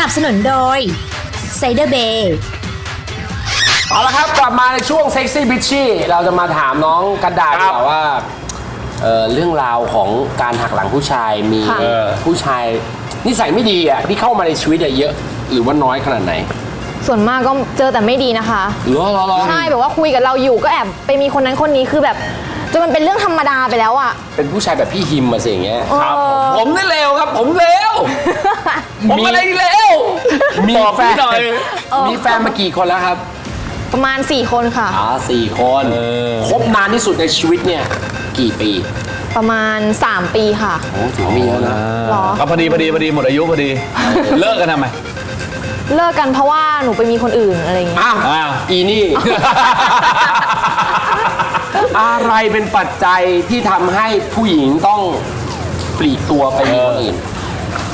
นับสนุนโดยไซเดอร์เบย์เอาละครับ กลับมาในช่วงเซ็กซี่บิชชี่เราจะมาถามน้องกระดาษดีกว่าว่าเอ่อเรื่องราวของการหักหลังผู้ชายมีค่ะ เอ่อผู้ชายนิสัยไม่ดีอะที่เข้ามาในชีวิตอะเยอะ หรือว่าน้อยขนาดไหนส่วนมากก็เจอแต่ไม่ดีนะคะเหรอเหรอเหรอ ใช่แบบว่าคุยกับเราอยู่ก็แอบไปมีคนนั้นคนนี้คือแบบ จนมันเป็นเรื่องธรรมดาไปแล้วอะเป็นผู้ชายแบบพี่ฮิมมาสิอย่างเงี้ยครับผม ผมนี่เลวครับ ผมเลวผมอะไรเลวมีบอกแฟพี่นหน่อย มีแฟนมากี่คนแล้วครับประมาณ 4 คนค่ะ อ๋อสี่คนเออคบนานที่สุดในชีวิตเนี่ย กี่ปีประมาณ 3 ปีค่ะ โอ้ถือว่ามีเยอะนะหรอ ก็พอดีพอดีพอดีหมดอายุพอดี เลิกกันทำไมเลิกกันเพราะว่าหนูไปมีคนอื่นอะไรอย่างเงี้ย อ้าวอ้าวอีนี่ อะไรเป็นปัจจัยที่ทำให้ผู้หญิงต้องปลีกตัวไปมีคนอื่น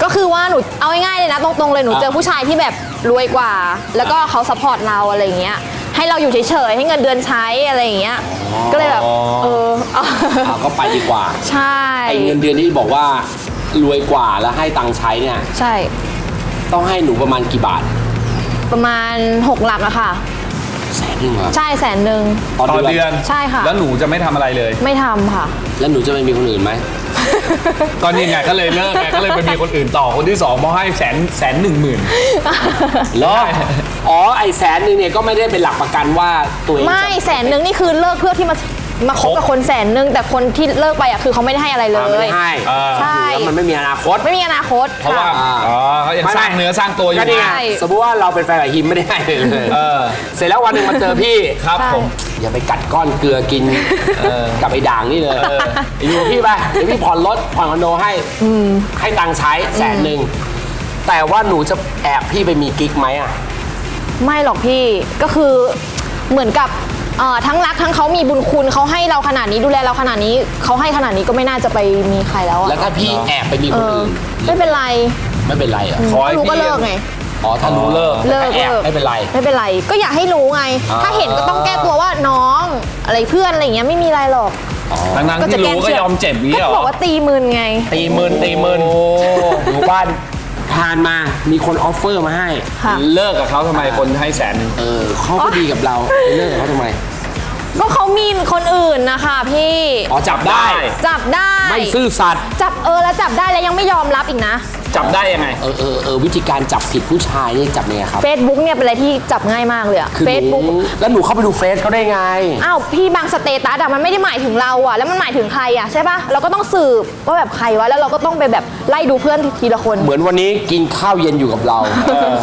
ก็คือว่าหนูเอาง่ายๆเลยนะตรงๆเลยหนูเจอผู้ชายที่แบบรวยกว่า แล้วก็เขาสปอร์ตเราอะไรอย่างเงี้ยให้เราอยู่เฉยๆให้เงินเดือนใช้อะไรอย่างเงี้ยก็เลยแบบเออเอาเอาก็ไปดีกว่า ใช่ ไอ้เงินเดือนที่บอกว่ารวยกว่าแล้วให้ตังค์ใช้เนี่ย ใช่ ต้องให้หนูประมาณกี่บาท ประมาณ 6 หลักอะค่ะ แสนหนึ่งเหรอใช่แสนหนึ่ง ต่อต่อเดืเดืออนนใช่ค่ะ แล้วหนูจะไม่ทำอะไรเลย ไม่ทำค่ะ แล้วหนูจะไม่มีคนอื่นไหม ก็นี่ไงก็เลยเลิกไงก็เลยไปมีคนอื่นต่อคนที่สองเพราะให้แสนแสนหนึ่งหมื่น เหรออ๋อ ไอ้แสนหนึ่งเนี่ยก็ไม่ได้เป็นหลักประกันว่าตัวเองไม่จะแสนหนึ่งนี่คือเลิกเพื่อที่มา มาคบกับคนแสนหนึ่งแต่คนที่เลิกไปอะคือเขาไม่ได้ให้อะไรเลอ่าไม่ยได้ให้เออ ใช่ แล้วมันไม่มีอนาคต ไม่มีอนาคตเพราะว่าค่อ๋อเขายังสร้างเนื้อสร้างตัวอยู่ก็นี่ไงใช่ สมมติว่าเราเป็นแฟนกับฮิมไม่ได้ให้เลยเออเสร็จแล้ววันหนึ่งมาเจอพี่ ครับใช่ผม อย่าไปกัดก้อนเกลือกินกับไอ้ด่างนี่เลยอยู่กับพี่ไปเดี๋ยวพี่ผ่อนรถผ่อนคอนโดให้ให้ตังค์ใช้แสนหนึ่งแต่ว่าหนูจะแอบพี่ไปมีกิ๊กไหมอะ ไม่หรอกพี่ก็คือเหมือนกับ เอ่อทั้งรักทั้งเขามีบุญคุณเขาให้เราขนาดนี้ดูแลเราขนาดนี้เขาให้ขนาดนี้ก็ไม่น่าจะไปมีใครแล้วอะแล้วถ้าพี่แอบไปมีเอคนออื่นไม่เป็นไรไม่เป็นไรเหรอะขอให้ถ้ารู้พี่ก็เลิกไง อ๋อถ้ารู้เลิกเลิกแต่แอบเลิก ไม่เป็นไร ไม่เป็นไร ก็อยากให้รู้ไง อ่า ถ้าเห็นก็ต้องแก้ตัวว่าน้อง อะไรเพื่อนอะไรอย่างเงี้ยไม่มีอะไรหรอก ทั้งนั้นที่รู้ก็ยอมเจ็บอย่างนี้เหรก็อบอกว่าตีมืนไง ตีหมื่นตีหมื่นโอ้อยู่บ้าน ผ่านมามีคนออฟเฟอร์มาให้ ค่ะ เลิกกับเขาทำไมคนให้แสนหนึ่ง เออเขาก็ดีกับเราไปเลิกกับเขาทำไม ก็เขามีคนอื่นนะคะพี่ อ๋อจับได้ จับได้ ไม่ซื่อสัตย์ จับเออแล้วจับได้แล้วยังไม่ยอมรับอีกนะ จับได้ยังไง เออเออเออวิธีการจับผิดผู้ชายนี่จับยังไงครับ Facebook เนี่ยเป็นอะไรที่จับง่ายมากเลยอะ คือหนู Facebook แล้วหนูเข้าไปดูเฟซเขาได้ไง อ้าวพี่บางสเตตัสอะมันไม่ได้หมายถึงเราอะแล้วมันหมายถึงใครอะใช่ปะเราก็ต้องสืบว่าแบบใครวะแล้วเราก็ต้องไปแบบไล่ดูเพื่อนทีละคน เหมือนวันนี้กินข้าวเย็นอยู่กับเรา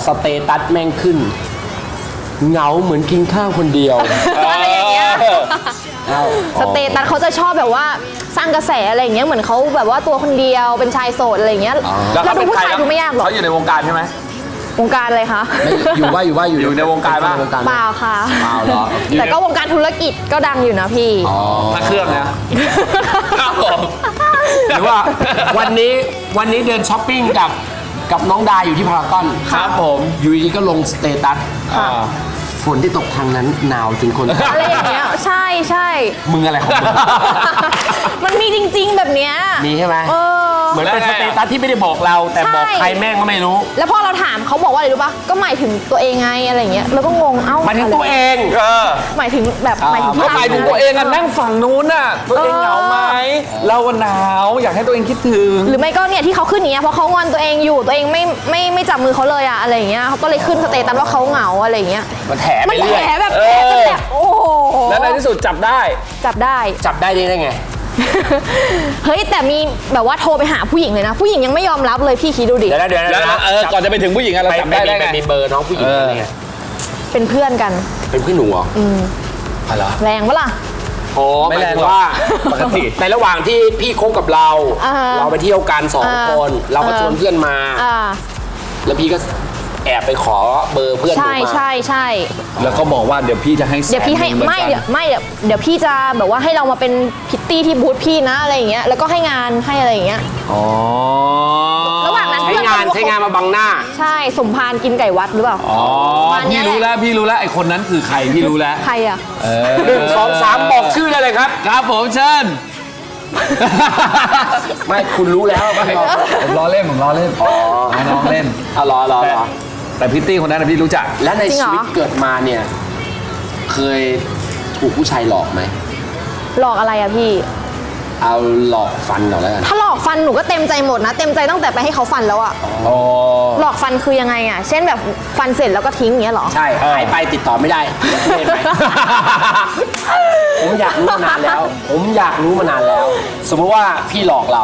สเตตัสแม่งขึ้น เหงาเหมือนกินข้าวคนเดียวอะไรอย่างเงี้ยเอ้า สเตตัสเขาจะชอบแบบว่าสร้างกระแสอะไรอย่างเงี้ยเหมือนเขาแบบว่าตัวคนเดียวเป็นชายโสดอะไรอย่างเงี้ยแล้วดูผู้ชายดูไม่ยากหรอกเขาอยู่ในวงการใช่ไหมวงการอะไรคะไม่อยู่ว่าอยู่ว่าอยู่อยู่ในวงการปะวงการเปล่าค่ะเปล่าเหรอแต่ก็วงการธุรกิจก็ดังอยู่นะพี่อ๋อพระเครื่องนะครับผมหรือว่าวันนี้วันนี้เดินช้อปปิ้งกับกับน้องดาอยู่ที่พารากอนครับผมอยู่ดีๆก็ลงสเตตัสอ่า ฝนที่ตกทางนั้นหนาวถึงคนอะไรอย่างเงี้ยใช่ใช่มึงอะไรของมึง มันมีจริง ๆ แบบเนี้ยมีใช่ไหมเออ เหมือนเป็นสเตตัสที่ไม่ได้บอกเรา แต่บอกใช่ใครแม่งก็ไม่รู้ แล้วพอเราถามเขาบอกว่าอะไรรู้ปะก็หมายถึงตัวเองไงอะไรอย่างเงี้ยเราก็งงเอ้าหมายถึงตัวเองเออหมายถึงแบบอ่าหมายถึงก็หมายถึงตัวเองอะนั่งฝั่งนู้นน่ะตัวเองเหงาไหมเราอะหนาวอยากให้ตัวเองคิดถึง หรือไม่ก็เนี่ยที่เขาขึ้นอย่างเงี้ยเพราะเขางอนตัวเองอยู่ตัวเองไม่ไม่ไม่จับมือเขาเลยอะอะไรอย่างเงี้ยเขาก็เลยขึ้นสเตตัสว่าเขาเหงาอะไรอย่างเงี้ยมันแถมัไปนเรื่แผอยลแบบเอแผลอจนแบบโอ้โหแล้วในที่สุดจับได้ จับได้จับได้ได้ไง เฮ้ยแต่มีแบบว่าโทรไปหาผู้หญิงเลยนะ ผู้หญิงยังไม่ยอมรับเลยพี่คิดดูดิ เดี๋ยวนะเดี๋ยวนะแล้วเดี๋ยวนะเออก่อนจะไปถึงผู้หญิงอะเราไปจับไปได้มีได้ไปไง มีเบอร์น้องผู้หญิงเออได้ไงเป็นเพื่อนกัน เป็นพี่หนูเหรออืมอะไรอ แรงปะล่ะ อ๋อไม่หมายแรงถึงหรอกว่าปกติ ในระหว่างที่พี่คบกับเรา อ่าฮะเราไปเที่ยวกันสองอ่าคน เราก็อ่า ชวนเพื่อนมา อ่า แล้วพี่ก็ แอบไปขอเบอร์เพื่อนหนูใช่มาใช่ใช่แล้วเขาบอกว่าเดี๋ยวพี่จะให้แสนเดี๋ยวพี่ให้นึ่งมือนไม่กัน เดี๋ยวไม่เดี๋ยวเดี๋ยวพี่จะแบบว่าให้เรามาเป็นพิตตี้ที่บูธพี่นะอะไรอย่างเงี้ยแล้วก็ให้งานให้อะไรอย่างเงี้ย อ๋อระหว่างนั้น ใช้งานใช้งานมาบังหน้า ใช่สมพานกินไก่วัดหรือเปล่าอ๋อวันเนี้พี่ยรู้แล้วพี่รู้แล้วไอ้คนนั้นคือใครพี่รู้แล้วใครอะ เออหนึ่งสองสามบอกชื่อได้เลยครับ ครับผมเชิญ ไม่คุณรู้แล้วว่าพี่รอผมล้อเล่นผมล้อเล่นอ๋อน้องเล่น อะรอรอแต่รอ แต่พิตตี้คนนั้นนะพี่รู้จัก และในจริงเหรอชีวิตเกิดมาเนี่ย เคยถูกผู้ชายหลอกไหม หลอกอะไรอะพี่ เอาหลอกฟันก่อนแล้วกันถ้าหลอกฟันหนูก็เต็มใจหมดนะ เต็มใจตั้งแต่ไปให้เขาฟันแล้วอะอ๋อ หลอกฟันคือยังไงอะเช่นแบบฟันเสร็จแล้วก็ทิ้งอย่างเงี้ยเหรอ ใช่หายไปติดต่อไม่ได้เล่นไหม ผมอยากรู้มานานแล้ว ผมอยากรู้มานานแล้ว สมมติว่าพี่หลอกเรา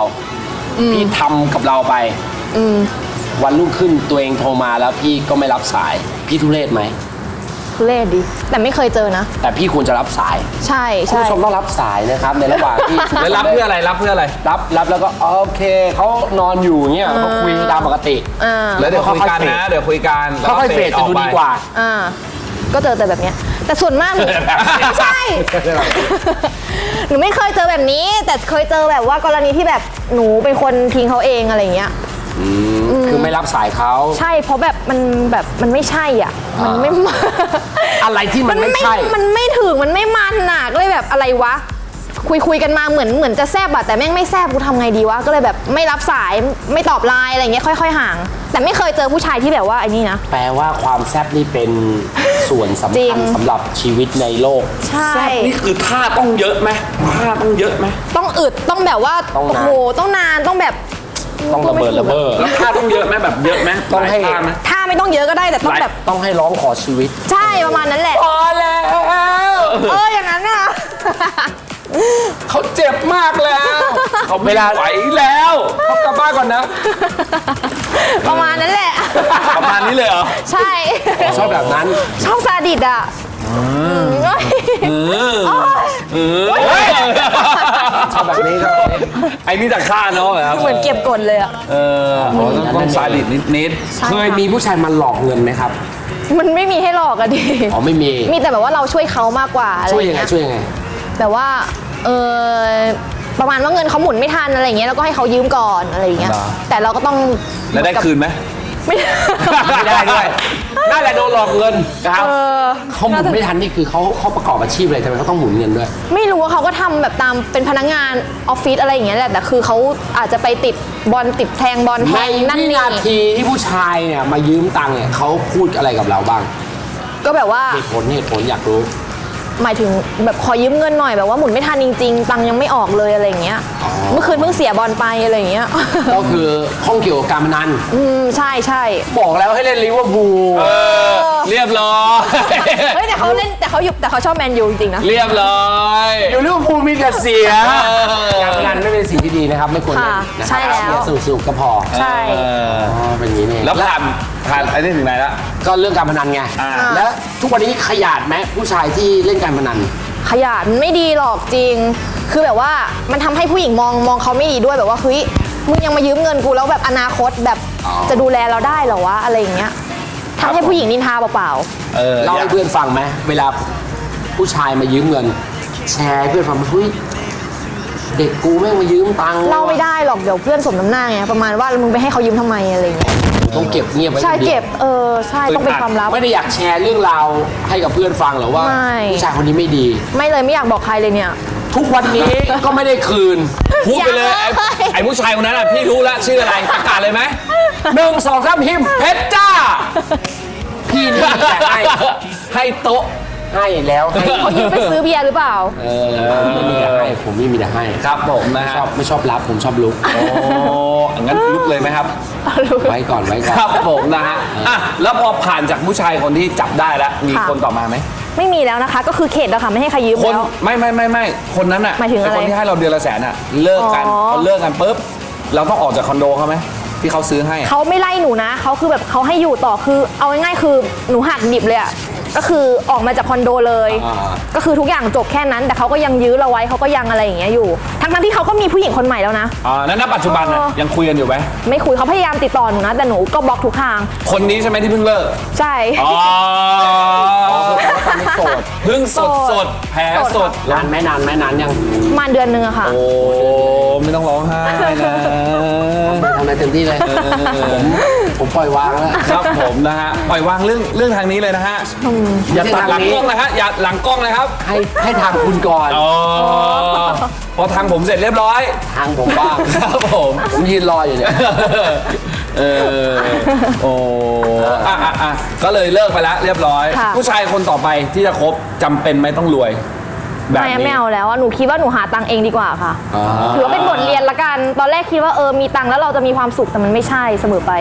พี่ทำกับเราไปอืม วันรุ่งขึ้นตัวเองโทรมาแล้วพี่ก็ไม่รับสาย พี่ทุเรศไหม ทุเล่ดิ แต่ไม่เคยเจอนะ แต่พี่ควรจะรับสาย ใช่คุณใช่ผู้ชมต้องรับสายนะครับ ในระหว่างที่ แล้วรับเพื่ออะไรรับเพื่ออะไร รับรับแล้วก็โอเคเขานอนอยู่เงี้ยเขาคุยตามปกติ อ่าแล้วเดี๋ยวคุยกันนะ เดี๋ยวคุยกันแล้วค่อยๆเฟดจะดูดีกว่า อ่า ก็เจอแต่แบบเนี้ย แต่ส่วนมากหนูใช่ หนูไม่เคยเจอแบบนี้ แต่เคยเจอแบบว่ากรณีที่แบบหนูเป็นคนทิ้งเขาเองอะไรอย่างเงี้ย คือไม่รับสายเขา ใช่เพราะแบบมันแบบมันไม่ใช่อะ มันไม่มาอะไรที่มันไม่ใช่ มันไม่ถึงมันไม่มันน่ะก็เลยแบบอะไรวะ คุยคุยกันมาเหมือนเหมือนจะแซบอะแต่แม่งไม่แซบกูทำไงดีวะก็เลยแบบไม่รับสายไม่ตอบไลน์อะไรอย่างเงี้ยค่อย ๆ ห่าง แต่ไม่เคยเจอผู้ชายที่แบบว่าไอ้นี่นะแปลว่าความแซบนี่เป็นส่วนสำจริคัญงสำหรับชีวิตในโลกใช่แซ่บนี่คือท่าต้องเยอะไหมท่าต้องเยอะไหมต้องอึดต้องแบบว่าต้องนานโอ้โหต้องนานต้องแบบ ต้องระเบิดระเบ้อแล้วท่าต้องเยอะไหมแบบเยอะไหมต้องให้ลายท่าไหมถ้าไม่ต้องเยอะก็ได้แต่ต้องแบบต้องให้ร้องขอชีวิต ใช่ประมาณนั้นแหละพอแล้วเอออย่างนั้นอะเขาเจ็บมากแล้ว เขาไม่ไหวแล้วเขากลับบ้านก่อนนะ ประมาณนั้นแหละ ประมาณนี้เลยเหรอ ใช่ ชอบแบบนั้น ชอบซาดิสอะม ชอบแบบนี้ชอบแบบนี้ไอ้นี่จากฆ่าน้องเหรอครับ เหมือนเก็บกดเลยอะเอออ๋อต้องต้องซาดิสนิดนิดใช่เคยมีผู้ชายมาหลอกเงินไหมครับ มันไม่มีให้หลอกอะดิอ๋อไม่มี มีแต่แบบว่าเราช่วยเขามากกว่าอะไรช่วยยังไงเงี้ยช่วยยังไง แบบว่าเออประมาณว่าเงินเขาหมุนไม่ทันอะไรอย่างเงี้ยแล้วก็ให้เขายืมก่อนอะไรอย่างเงี้ยแต่เราก็ต้องๆแล้วได้คืนไหม ไม่ ไม่ได้ด้วยนั่นแหละโดนหลอกเงินครับเออ เขาหมุนไม่ทันนี่คือเขาเขาประกอบอาชีพอะไรทำไมเขาต้องหมุนเงินด้วย ไม่รู้ว่าเขาก็ทำแบบตามเป็นพนักงานออฟฟิศอะไรอย่างเงี้ยแหละแต่คือเขาอาจจะไปติดบอลติดแทงบอลแทในงนั่นวินี่นาทีที่ผู้ชายเนี่ยมายืมตังค์เนี่ยเขาพูดอะไรกับเราบ้างก็แบบว่า เหตุผลเหตุผลอยากรู้ หมายถึงแบบขอยืมเงินหน่อยแบบว่าหมุนไม่ทันจริงๆตังค์ยังไม่ออกเลยอะไรอย่างเงี้ยอ๋อเมื่อคืนเพิ่งเสียบอลไปอะไรอย่างเงี้ย ก็คือข้องเกี่ยวกับการพนัน อืมใช่ใช่บอกแล้วให้เล่นลิเวอร์พูลเออเรียบร้อย เฮ้ยแต่เขาเล่นแต่เขาอยู่แต่เขาชอบแมนยูจริงๆนะ เรียบร้อย อยู่ลิเวอร์พูลมีแต่เสียเออการพนันไม่เป็นสิ่งที่ดีนะครับ ไม่ควรเล่นค่ะนะคใช่รัแล้วสนุกสนุกๆก็พอใช่ เออ อ๋อเป็นอย่างนี้นี่แล้วผ่าน ผ่านไอ้นี่ถึงไหนละ ก็เรื่องการพนันไง อ่า แล้วทุกวันนี้ขยาดไหมผู้ชายที่เล่นการพนัน ขยะมันไม่ดีหรอกจริง คือแบบว่ามันทำให้ผู้หญิงมองมองเขาไม่ดีด้วยแบบว่าเฮ้ยมึงยังมายืมเงินกูแล้วแบบอนาคตแบบอ๋อ จะดูแลเราได้เหรอวะอะไรอย่างเงี้ยทำให้ผู้หญิงนินทาเปล่าเออเล่าให้เพื่อนฟังไหมเวลาผู้ชายมายืมเงิน แชร์ให้เพื่อนฟังเฮ้ยเด็กกูแม่งมายืมตังค์ๆเล่าไม่ได้หรอกเดี๋ยวเพื่อนสมน้ำหน้าไงประมาณว่ามึงไปให้เขายืมทำไมอะไรอย่างเงี้ย ต้องเก็บเงียบไว้ใช่คนดียวเก็บเออใช่ต้องเป็นความลับ ไม่ได้อยากแชร์เรื่องราวให้กับเพื่อนฟังหรอกว่าไม่ผู้ชายคนนี้ไม่ดี ไม่เลยไม่อยากบอกใครเลยเนี่ย ทุกวันนี้ก็ไม่ได้คืนพูดไปเลยอย่าไอ้เลยไอ้ผู้ชายคนนั้นอะพี่รู้แล้วชื่ออะไรประกาศเลยไหมหนึ่งสองสามพิมพ์เพชรจ้าพี่นี่มีแต่ให้ให้โต๊ะ ให้แล้วให้เขายืมไปซื้อเบียร์หรือเปล่า เออไม่มีแต่ให้ผมไม่มีแต่ให้ครับผมนะไม่ฮะ ชอบไม่ชอบรับผมชอบลุก โอ้งั้นลุกเลยไหมครับ ไว้ก่อนไว้ก่อน ครับผมนะฮะอะแล้วพอผ่านจากผู้ชายคนที่จับได้แล้ว มีค่ะ คนต่อมาไหม ไม่มีแล้วนะคะ ก็คือเขตแล้วค่ะ ไม่ให้ใครยืมคนแล้ว ไม่ไม่ไม่ไม่คนนั้นอะหมายถึงอะไรไคนที่ให้เราเดือนละแสนอะ เลิกกันอ๋อ พอเลิกกันปุ๊บ เราต้องออกจากคอนโดเขาไหมที่เขาซื้อให้อะ เขาไม่ไล่หนูนะ เขาคือแบบเขาให้อยู่ต่อคือ เอาง่ายๆคือหนูหักดิบเลยอะ ก็คือออกมาจากคอนโดเลย อ่า ก็คือทุกอย่างจบแค่นั้น แต่เขาก็ยังยื้อเราไว้เขาก็ยังอะไรอย่างเงี้ยอยู่ ทั้งๆที่เขาก็มีผู้หญิงคนใหม่แล้วนะ อ่านั้นณปัจจุบันน่ะเออ ยังคุยกันอยู่ไหมไม่คุยเขาพยายามติดต่อหนูนะ แต่หนูก็บล็อกทุกทาง คนนี้ใช่ไหมที่เพิ่งเลิก ใช่ อ๋อแต่ว่าตอนนี้โสด เพิ่งสดสดแผลสด นานไหมนานไหมนานยังประมาณเดือนหนึงอะค่ะ โอ้ไม่ต้องร้องไห้นะ ทำอะไรเต็มที่เลย ผมผมปล่อยวางแล้ว ครับผมนะฮะปล่อยวางเรื่องเรื่องทางนี้เลยนะฮะอย่าตัดหลังนี้กล้องนะฮะอย่าหลังกล้องนะครับให้ให้ทางคุณก่อน อ๋อพอทางผมเสร็จเรียบร้อย ทางผมบ้าง ครับผม ผมยืนรออยู่เนี่ย เออ โอ้อะอะอะก็เลยเลิกไปแล้วเรียบร้อย ค่ะ ผู้ชายคนต่อไปที่จะคบจำเป็นไหมต้องรวย แบบไม่นี้ ไม่เอาแล้วอะหนูคิดว่าหนูหาตังค์เองดีกว่าค่ะ อ่าถือว่าเป็นบทเรียนละกัน ตอนแรกคิดว่าเออมีตังค์แล้วเราจะมีความสุขแต่มันไม่ใช่เสมอไป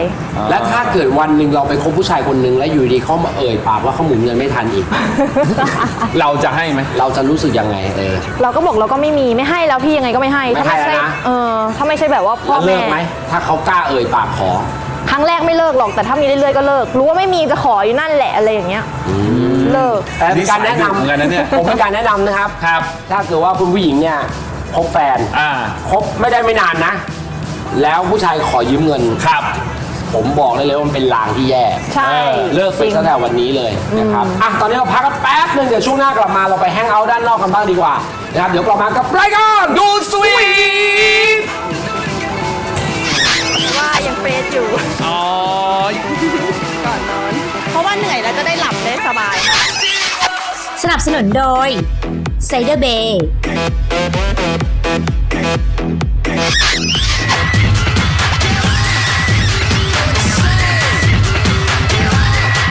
และถ้าเกิดวันหนึ่งเราไปคบผู้ชายคนหนึ่งแล้วอยู่ดีเขามาเอ่ยปากว่าเขาหมุนเงินไม่ทันอีก เราจะให้ไหม เราจะรู้สึกยังไงเออ เราก็บอกเราก็ไม่มีไม่ให้แล้วพี่ยังไงก็ไม่ให้ไม่ถ้าไม่ให้ใช่แล้วนะเออถ้าไม่ใช่แบบว่าพ่อแล้วเลิแม่กไหมถ้าเขากล้าเอ่ยปากขอ ครั้งแรกไม่เลิกหรอกแต่ถ้ามีเรื่อยๆก็เลิก รู้ว่าไม่มีจะขออยู่นั่นแหละอะไรอย่างเงี้ย เลิก แต่เป็นการแนะนเหมือนกันนะเนี่ยำผมเป็นการแนะนำนะครับ ครับ ถ้าเกิดว่าคุณผู้หญิงเนี่ยคบแฟนอ่า คบไม่ได้ไม่นานนะ แล้วผู้ชายขอยืมเงิน ครับ ผมบอกเลยเลยว่ามันเป็นลางที่แย่ใช่เออเลิกไปจริง ตั้งแต่วันนี้เลยนะครับอะตอนนี้เราพักกันแป๊บนึงเดี๋ยวช่วงหน้ากลับมาเราไปแฮงเอาท์ด้านนอกกันบ้างดีกว่านะครับเดี๋ยวกลับมากับรายการดูสวีท มาย สนับสนุนโดยไซเดอร์เบย์